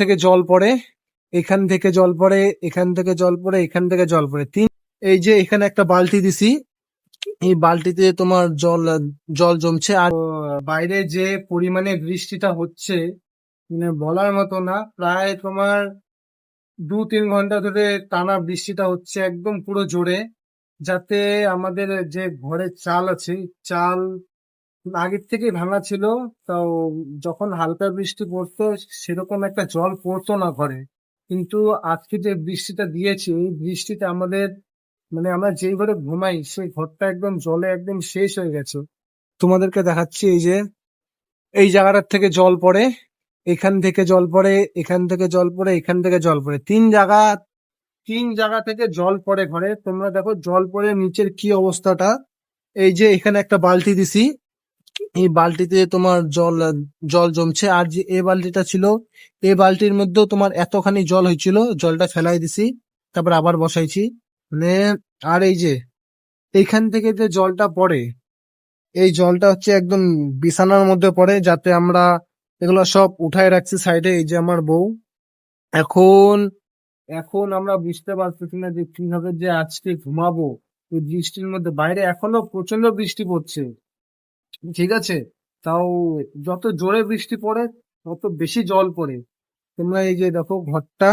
থেকে জল পড়ে, এখান থেকে জল পড়ে, এখান থেকে জল পড়ে, এখান থেকে জল পড়ে। তিন, এই যে এখানে একটা বালতি দিছি, এই বালতিতে তোমার জল জল জমছে। আর বাইরে যে পরিমাণে বৃষ্টিটা হচ্ছে মানে বলার মতো না, প্রায় তোমার দু তিন ঘণ্টা ধরে টানা বৃষ্টিটা হচ্ছে, একদম পুরো জোরে। যাতে আমাদের যে ঘরে চাল আছে, চাল আগের থেকে ভাঙা ছিল। তাও যখন হালকা বৃষ্টি পড়তো, সেরকম একটা জল পড়তো না ঘরে। কিন্তু আজকে যে বৃষ্টিটা দিয়েছে, এই বৃষ্টিতে আমাদের মানে আমরা যেই ঘরে ঘুমাই, সেই ঘরটা একদম জলে একদম শেষ হয়ে গেছে। তোমাদেরকে দেখাচ্ছি এই যে, এই জায়গাটার থেকে জল পড়ে, এখান থেকে জল পড়ে, এখান থেকে জল পড়ে, এখান থেকে জল পড়ে। তিন জায়গা তিন জায়গা থেকে জল পড়ে ঘরে। তোমরা দেখো জল পড়ে নিচের কি অবস্থাটা। এই যে এখানে একটা বালতি দিছি। এই বালতিতে তোমার জল জল জমছে। আর যে এ বালতিটা ছিল, এই বালতির মধ্যেও তোমার এতখানি জল হয়েছিল, জলটা ফেলাই দিছি, তারপর আবার বসাইছি। মানে আর এই যে, এইখান থেকে যে জলটা পড়ে, এই জলটা হচ্ছে একদম বিছানার মধ্যে পড়ে, যাতে আমরা এগুলো সব উঠায় রাখছি সাইডে, এই যে আমার বউ। এখন এখন আমরা বুঝতে পারতেছি না যে কীভাবে যে আজকে ঘুমাবো। এই বৃষ্টির মধ্যে, বাইরে এখনও প্রচণ্ড বৃষ্টি পড়ছে। ঠিক আছে? তাও যত জোরে বৃষ্টি পড়ে, তত বেশি জল পড়ে। তোমরা এই যে দেখো ঘরটা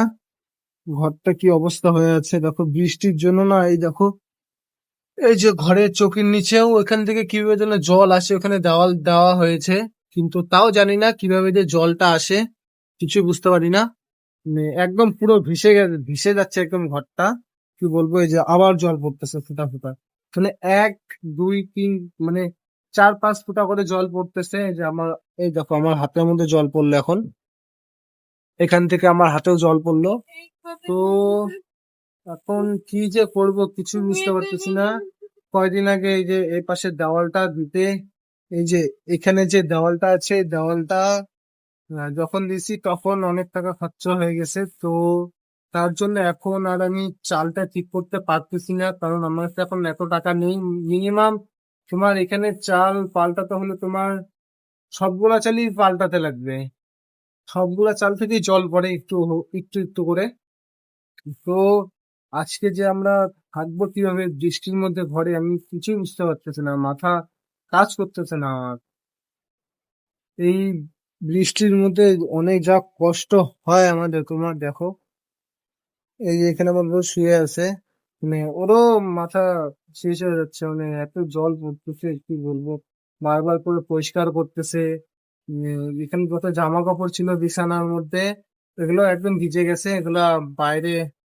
ঘরটা কি অবস্থা হয়ে আছে? দেখো বৃষ্টির জন্য না, এই দেখো, এই যে ঘরের চোখের নিচেও ওখান থেকে কীভাবে যেন জল আসে, ওখানে দেওয়াল দেওয়া হয়েছে। কিন্তু তাও জানি না কীভাবে যে জলটা আসে কিছু বুঝতে পারি না। মানে একদম পুরো ভিসে গেছে ভিসে যাচ্ছে একদম ঘরটা। কি বলব, এই যে আবার জল পড়তেছে ফুটা ফুটা। মানে এক, দুই, তিন মানে চার পাঁচ ফুটা করে জল পড়তেছে যে আমার, এই দেখো আমার হাতের মধ্যে জল পড়ল এখন। এখান থেকে আমার হাতেও জল পড়ল। তো এখন কি যে করব কিছু বুঝতে পারতেছি না। কয়দিন আগে এই যে এই পাশের দেওয়ালটা দিতে, এই যে এখানে যে দেওয়ালটা আছে দেওয়ালটা যখন দিছি তখন অনেক টাকা খরচা হয়ে গেছে। তো তার জন্য এখন আর আমি চালটা ঠিক করতে পারতেছি না, কারণ আমার কাছে এখন এত টাকা নেই। মিনিমাম তোমার এখানে চাল পাল্টাতে হলে তোমার সবগুলা চালই পাল্টাতে লাগবে। সবগুলা চাল থেকেই জল পড়ে একটু একটু একটু করে। তো আজকে যে আমরা থাকব কীভাবে বৃষ্টির মধ্যে ঘরে, আমি কিছুই বুঝতে পারতেছি না, মাথা কাজ করতেছে না আমার। এই বৃষ্টির মধ্যে অনেক যা কষ্ট হয় আমাদের, তোমার দেখো। এই যে এখানে আমার শুয়ে আছে। মানে ওরও মাথা শেষ হয়ে যাচ্ছে মানে এত জল পড়তেছে কি বলব বারবার করে পরিষ্কার করতেছে উম, এখানে কত জামা কাপড় ছিল বিছানার মধ্যে এগুলো একদম ভিজে গেছে এগুলা বাইরে